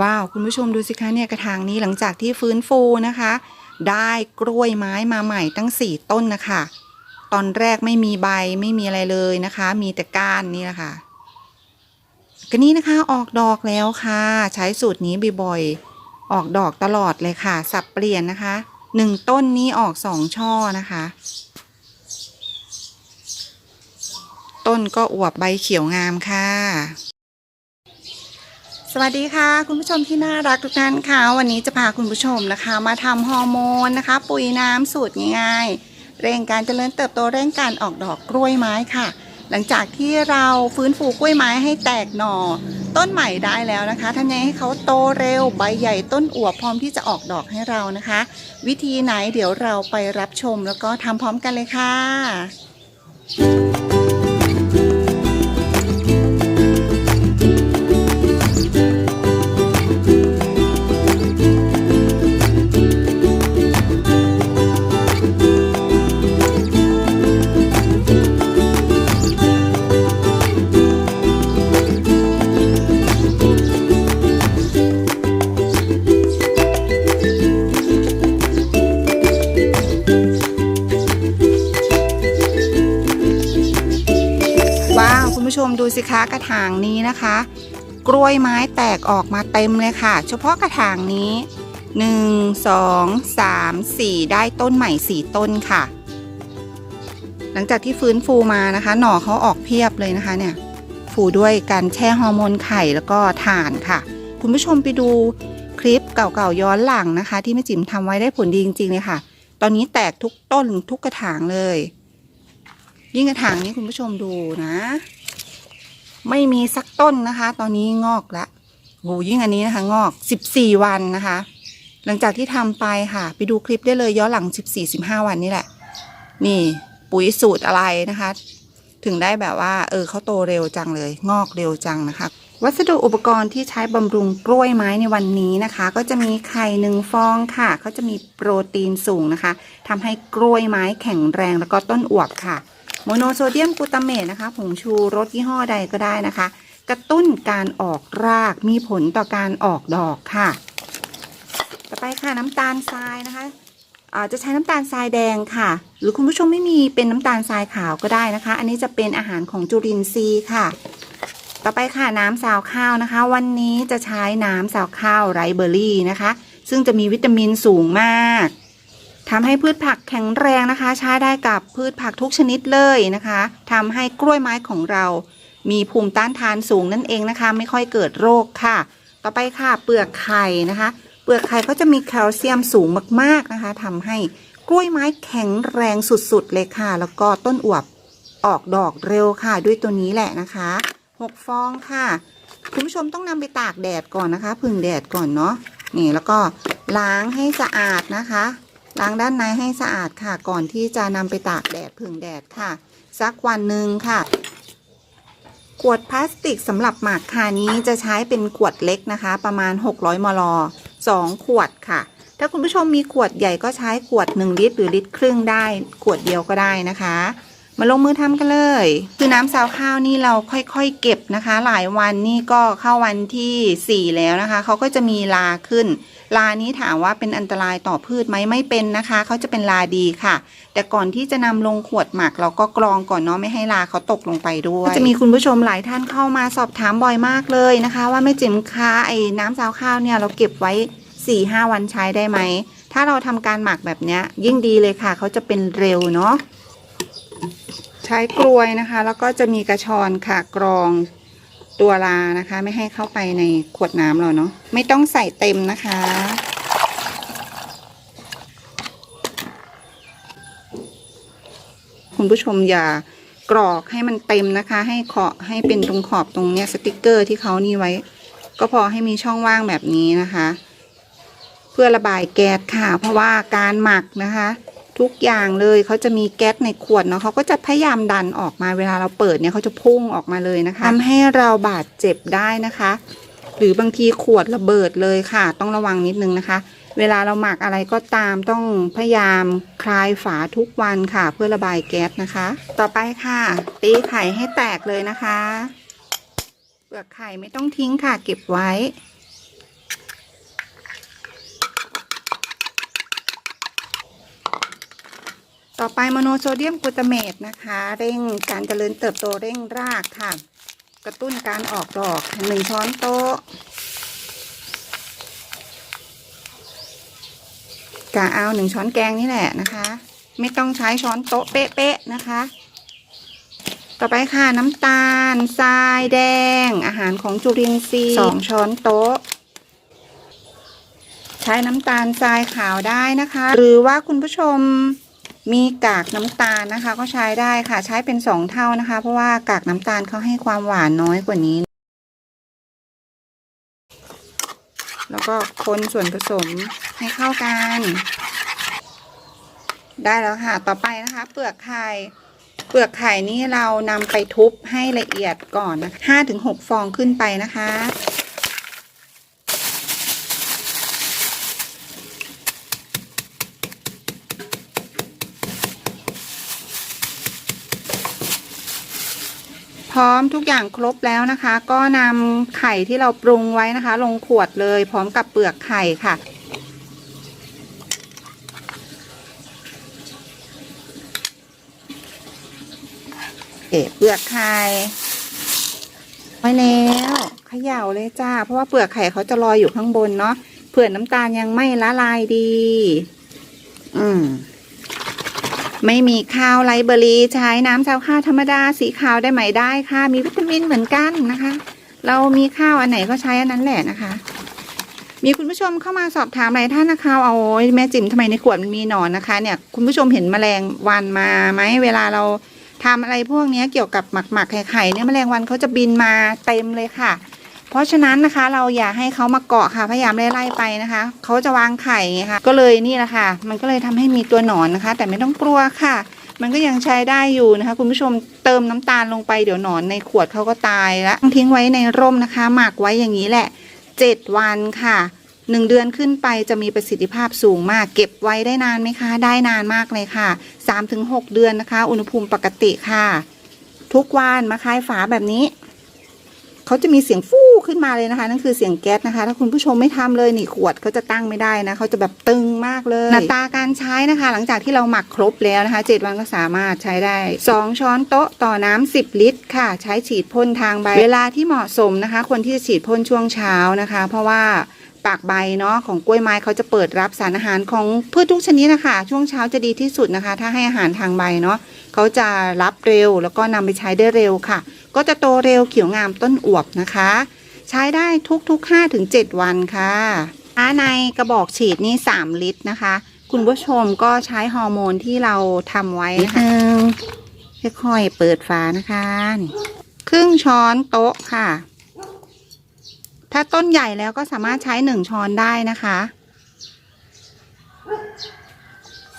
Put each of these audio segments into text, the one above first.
ว้าว คุณผู้ชมดูสิคะเนี่ยกระถางนี้หลังจากที่ฟื้นฟูนะคะ ได้กล้วยไม้มาใหม่ตั้ง 4 ต้นนะคะ ตอนแรกไม่มีใบไม่มีอะไรเลยนะคะ มีแต่ก้านนี่แหละค่ะก็นี่นะคะออกดอกแล้วค่ะ ใช้สูตรนี้บ่อยๆออกดอกตลอดเลยค่ะ สับเปลี่ยนนะคะหนึ่งต้นนี้ออกสองช่อนะคะ ต้นก็อวบใบเขียวงามค่ะ สวัสดีค่ะ คุณผู้ชมที่น่ารักทุกท่านค่ะ วันนี้จะพาคุณผู้ชมนะคะ มาทำฮอร์โมนนะคะ ปุ๋ยน้ำสูตรง่ายๆ เร่งการเจริญเติบโตเร่งการออกดอกกล้วยไม้ค่ะ หลังจากที่เราฟื้นฟูกล้วยไม้ให้แตกหน่อ ต้นใหม่ได้แล้วนะคะทำยังไงให้เขาโตเร็วใบใหญ่ต้นอวบพร้อมที่จะออกดอกให้เรานะคะ วิธีไหนเดี๋ยวเราไปรับชมแล้วก็ทำพร้อมกันเลยค่ะ ผู้ชมดูสิคะกระถางนี้นะคะ กล้วยไม้แตกออกมาเต็มเลยค่ะ เฉพาะกระถางนี้ 1 2 3 4 ได้ต้นใหม่ 4 ต้นค่ะ หลังจากที่ฟื้นฟูมานะคะ หน่อเขาออกเพียบเลยนะคะเนี่ยฟูด้วยการแช่ฮอร์โมนไข่แล้วก็ถ่านค่ะ คุณผู้ชมไปดูคลิปเก่าๆย้อนหลังนะคะ ที่แม่จิ๋มทำไว้ได้ผลดีจริงๆเลยค่ะ ตอนนี้แตกทุกต้นทุกกระถางเลย ยิ่งกระถางนี้คุณผู้ชมดูนะ ไม่มีสักต้นนะคะ ตอนนี้งอกและโหยิ่งอันนี้นะคะ งอก 14 วันนะคะ หลังจากที่ทำไปค่ะ ไปดูคลิปได้เลยย้อนหลัง 14-15 วันนี่แหละ นี่ปุ๋ยสูตรอะไรนะคะ ถึงได้แบบว่า เออเขาโตเร็วจังเลย งอกเร็วจังนะคะ วัสดุอุปกรณ์ที่ใช้บำรุงกล้วยไม้ในวันนี้นะคะ ก็จะมีไข่หนึ่งฟองค่ะเขาจะมีโปรตีนสูงนะคะทำให้กล้วยไม้แข็งแรงแล้วก็ต้นอวบค่ะ โมโนโซเดียมกลูตาเมตนะคะ ผงชูรสยี่ห้อใดก็ได้นะคะ กระตุ้นการออกรากมีผลต่อการออกดอกค่ะ ต่อไปค่ะน้ำตาลทรายนะคะจะใช้น้ำตาลทรายแดงค่ะ หรือคุณผู้ชมไม่มีเป็นน้ำตาลทรายขาวก็ได้นะคะ อันนี้จะเป็นอาหารของจุลินทรีย์ค่ะ ต่อไปค่ะน้ำสาวข้าวนะคะ วันนี้จะใช้น้ำสาวข้าวไรเบอร์รี่นะคะ ซึ่งจะมีวิตามินสูงมาก ทำให้พืชผักแข็งแรงนะคะ ใช้ได้กับพืชผักทุกชนิดเลยนะคะทำให้กล้วยไม้ของเรา มีภูมิต้านทานสูงนั่นเองนะคะ ไม่ค่อยเกิดโรคค่ะ ต่อไปค่ะเปลือกไข่นะคะ เปลือกไข่ก็จะมีแคลเซียมสูงมากๆนะคะทำให้กล้วยไม้แข็งแรงสุดๆเลยค่ะ แล้วก็ต้นอวบออกดอกเร็วค่ะ ด้วยตัวนี้แหละนะคะหกฟองค่ะคุณผู้ชมต้องนำไปตากแดดก่อนนะคะ พึ่งแดดก่อนเนาะนี่แล้วก็ล้างให้สะอาดนะคะ ล้างด้านในให้สะอาดค่ะ ก่อนที่จะนำไปตากแดดผึ่งแดดค่ะ สักวันหนึ่งค่ะ ขวดพลาสติกสำหรับหมักค่ะนี้จะใช้เป็นขวดเล็กนะคะ ประมาณ 600 มล 2 ขวดค่ะ ถ้าคุณผู้ชมมีขวดใหญ่ก็ใช้ขวด 1 ลิตร หรือลิตรครึ่งได้ ขวดเดียวก็ได้นะคะมาลงมือทำกันเลย คือน้ำซาวข้าวนี่เราค่อยๆ เก็บนะคะ หลายวันนี่ก็เข้าวันที่ 4 แล้วนะคะ เขาก็จะมีลาขึ้น ลานี้ถามว่าเป็นอันตรายต่อพืชไหมไม่เป็นนะคะเขาจะเป็นลาดีค่ะ แต่ก่อนที่จะนำลงขวดหมัก เราก็กรองก่อนเนาะไม่ให้ลาเขาตกลงไปด้วยจะมีคุณผู้ชมหลายท่านเข้ามาสอบถามบ่อยมากเลยนะคะ ว่าแม่จิ๋มคะไอ้น้ำซาวข้าวเนี่ยเราเก็บไว้4-5วันใช้ได้ไหมถ้าเราทำการหมักแบบเนี้ยยิ่งดีเลยค่ะเขาจะเป็นเร็วเนาะใช้กลวยนะคะ แล้วก็จะมีกระชอนค่ะกรอง ตัวลานะคะ ไม่ให้เข้าไปในขวดน้ำเราเนาะไม่ต้องใส่เต็มนะคะ คุณผู้ชมอย่ากรอกให้มันเต็มนะคะ ให้ขอให้เป็นตรงขอบตรงเนี้ยสติกเกอร์ที่เขานี่ไว้ ก็พอให้มีช่องว่างแบบนี้นะคะ เพื่อระบายแก๊สค่ะ เพราะว่าการหมักนะคะ ทุกอย่างเลยเขาจะมีแก๊สในขวดเนาะเขาก็จะพยายามดันออกมาเวลาเราเปิดเนี่ยเขาจะพุ่งออกมาเลยนะคะทำให้เราบาดเจ็บได้นะคะ หรือบางทีขวดระเบิดเลยค่ะ ต้องระวังนิดนึงนะคะ เวลาเราหมักอะไรก็ตามต้องพยายามคลายฝาทุกวันค่ะ เพื่อระบายแก๊สนะคะ ต่อไปค่ะ ตีไข่ให้แตกเลยนะคะเปลือกไข่ไม่ต้องทิ้งค่ะ เก็บไว้ ต่อไปโมโนโซเดียมกลูตาเมตนะคะ เร่งการเจริญเติบโตเร่งรากค่ะ กระตุ้นการออกดอกหนึ่งช้อนโต๊ะกะเอาหนึ่งช้อนแกงนี่แหละนะคะ ไม่ต้องใช้ช้อนโต๊ะเป๊ะๆนะคะ ต่อไปค่ะน้ำตาลทรายแดง อาหารของจุลินทรีย์สองช้อนโต๊ะ ใช้น้ำตาลทรายขาวได้นะคะ หรือว่าคุณผู้ชม มีกากน้ำตาลนะคะ ก็ใช้ได้ค่ะ ใช้เป็นสองเท่านะคะ เพราะว่ากากน้ำตาลเขาให้ความหวานน้อยกว่านี้ แล้วก็คนส่วนผสมให้เข้ากัน ได้แล้วค่ะ ต่อไปนะคะ เปลือกไข่เปลือกไข่นี่เรานำไปทุบให้ละเอียดก่อนนะห้าถึงหกฟองขึ้นไปนะคะ พร้อมทุกอย่างครบแล้วนะคะ ก็นำไข่ที่เราปรุงไว้นะคะ ลงขวดเลย พร้อมกับเปลือกไข่ค่ะ เอะเปลือกไข่ไว้แล้วเขย่าเลยจ้า เพราะว่าเปลือกไข่เขาจะลอยอยู่ข้างบนเนาะเผื่อน้ำตาลยังไม่ละลายดี อืม ไม่มีข้าวไรเบอรี่ใช้น้ำชาวข้าวธรรมดาสีขาวได้ไหมได้ค่ะ มีวิตามินเหมือนกันนะคะ เรามีข้าวอันไหนก็ใช้อันนั้นแหละนะคะ มีคุณผู้ชมเข้ามาสอบถามหลายท่านนะคะเอาโอ้ยแม่จิ๋มทำไมในขวดมันมีหนอนนะคะ เนี่ยคุณผู้ชมเห็นแมลงวันมาไหมเวลาเราทำอะไรพวกนี้เกี่ยวกับหมักหมักๆไข่เนี่ยแมลงวันเขาจะบินมาเต็มเลยค่ะ เพราะฉะนั้นนะคะเราอย่าให้เขามาเกาะค่ะพยายามไล่ๆไปนะคะเขาจะวางไข่ไงคะก็เลยนี่แหละค่ะ มันก็เลยทำให้มีตัวหนอนนะคะ แต่ไม่ต้องกลัวค่ะ มันก็ยังใช้ได้อยู่นะคะ คุณผู้ชมเติมน้ำตาลลงไปเดี๋ยวหนอนในขวดเขาก็ตายแล้วทิ้งไว้ในร่มนะคะ หมักไว้อย่างนี้แหละเจ็ดวันค่ะหนึ่งเดือนขึ้นไปจะมีประสิทธิภาพสูงมาก เก็บไว้ได้นานไหมคะ ได้นานมากเลยค่ะสามถึงหกเดือนนะคะ อุณหภูมิปกติค่ะ ทุกวันมาคลายฝาแบบนี้ เขาจะมีเสียงฟู่ขึ้นมาเลยนะคะ นั่นคือเสียงแก๊สนะคะ ถ้าคุณผู้ชมไม่ทำเลยนี่ขวดเขาจะตั้งไม่ได้นะเขาจะแบบตึงมากเลยหน้าตาการใช้นะคะ หลังจากที่เราหมักครบแล้วนะคะเจ็ดวันก็สามารถใช้ได้สองช้อนโต๊ะต่อน้ำสิบลิตร ค่ะ ใช้ฉีดพ่นทางใบ เวลาที่เหมาะสมนะคะควรที่จะฉีดพ่นช่วงเช้านะคะ เพราะว่าปากใบเนาะของกล้วยไม้เขาจะเปิดรับสารอาหารของพืชทุกชนิดนะคะ ช่วงเช้าจะดีที่สุดนะคะ ถ้าให้อาหารทางใบเนาะเขาจะรับเร็วแล้วก็นำไปใช้ได้เร็วค่ะ ก็จะโตเร็วเขียวงามต้นอวบนะคะ ใช้ได้ทุกๆ5ถึง7วันค่ะอาในกระบอกฉีดนี่ 3 ลิตรนะคะ คุณผู้ชมก็ใช้ฮอร์โมนที่เราทำไว้นะคะค่อยๆเปิดฝานะคะนี่ครึ่งช้อนโต๊ะค่ะ ถ้าต้นใหญ่แล้วก็สามารถใช้1ช้อนได้นะคะ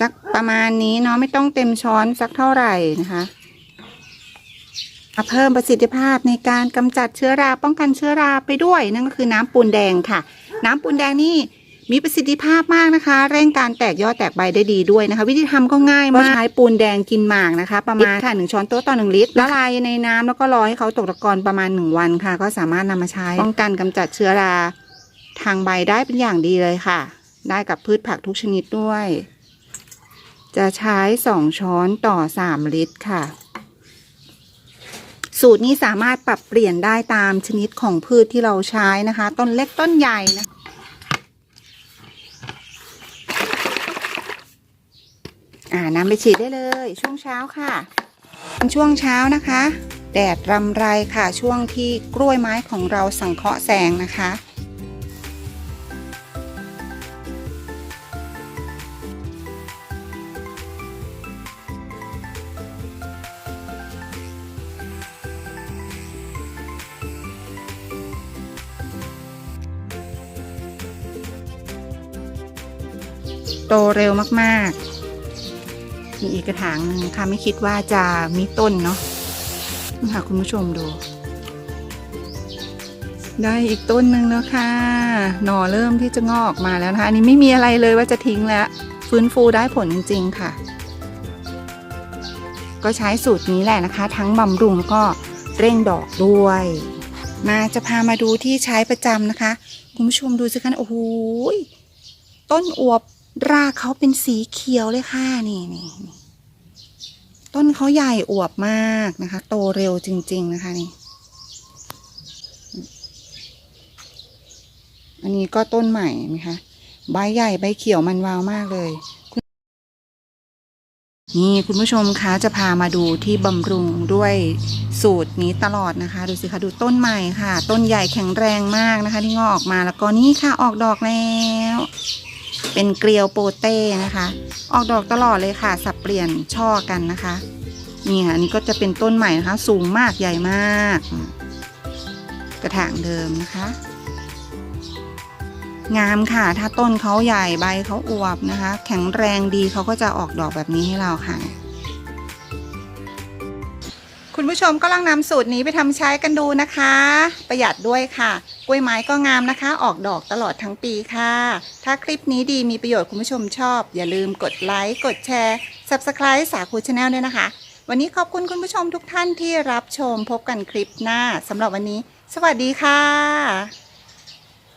สักประมาณนี้เนาะไม่ต้องเต็มช้อนสักเท่าไหร่นะคะ เพิ่มประสิทธิภาพในการกำจัดเชื้อราป้องกันเชื้อราไปด้วย นั่นก็คือน้ำปูนแดงค่ะ น้ำปูนแดงนี่มีประสิทธิภาพมากนะคะ เร่งการแตกยอดแตกใบได้ดีด้วยนะคะ วิธีทำก็ง่ายมากใช้ปูนแดงกินหมากนะคะ ประมาณค่ะหนึ่งช้อนโต๊ะต่อหนึ่งลิตรละลายในน้ำแล้วก็รอให้เขาตกตะกอนประมาณหนึ่งวันค่ะ ก็สามารถนำมาใช้ป้องกันกำจัดเชื้อราทางใบได้เป็นอย่างดีเลยค่ะ ได้กับพืชผักทุกชนิดด้วย จะใช้สองช้อนต่อสามลิตรค่ะ สูตรนี้สามารถปรับเปลี่ยนได้ตามชนิดของพืชที่เราใช้นะคะ ต้นเล็กต้นใหญ่นะอ่านำไปฉีดได้เลย ช่วงเช้าค่ะเป็นช่วงเช้านะคะ แดดรำไรค่ะช่วงที่กล้วยไม้ของเราสังเคราะห์แสงนะคะ โตเร็วมากๆ มีอีกกระถางหนึ่งค่ะไม่คิดว่าจะมีต้นเนาะนี่ค่ะคุณผู้ชมดู ได้อีกต้นหนึ่งแล้วค่ะ หน่อเริ่มที่จะงอกออกมาแล้วนะคะ อันนี้ไม่มีอะไรเลยว่าจะทิ้งแล้ว ฟื้นฟูได้ผลจริง ๆ ค่ะ ก็ใช้สูตรนี้แหละนะคะ ทั้งบำรุงแล้วก็เร่งดอกด้วย มาจะพามาดูที่ใช้ประจำนะคะ คุณผู้ชมดูสิคะโอ้โหต้นอวบ รากเขาเป็นสีเขียวเลยค่ะนี่นี่นต้นเขาใหญ่อวบมากนะคะ โตเร็วจริง ๆ นะคะนี่อันนี้ก็ต้นใหม่ไหมคะใบใหญ่ใบเขียวมันวาวมากเลยนี่คุณผู้ชมคะจะพามาดูที่บำรุงด้วยสูตรนี้ตลอดนะคะ ดูสิคะดูต้นใหม่ค่ะ ต้นใหญ่แข็งแรงมากนะคะ ที่งอกออกมาแล้วก็นี่ค่ะออกดอกแล้ว เป็นเกลียวโปเต้นะคะ ออกดอกตลอดเลยค่ะ สับเปลี่ยนช่อกันนะคะนี่ค่ะอันนี้ก็จะเป็นต้นใหม่นะคะ สูงมากใหญ่มาก กระถางเดิมนะคะ งามค่ะ ถ้าต้นเขาใหญ่ใบเขาอวบนะคะ แข็งแรงดีเขาก็จะออกดอกแบบนี้ให้เราค่ะ คุณผู้ชมก็ลองนำสูตรนี้ไปทำใช้กันดูนะคะ ประหยัดด้วยค่ะ กล้วยไม้ก็งามนะคะ ออกดอกตลอดทั้งปีค่ะ ถ้าคลิปนี้ดีมีประโยชน์คุณผู้ชมชอบ อย่าลืมกดไลค์กดแชร์ Subscribe สาคูชาแนลด้วยนะคะ วันนี้ขอบคุณคุณผู้ชมทุกท่านที่รับชมพบกันคลิปหน้าสำหรับวันนี้ สวัสดีค่ะ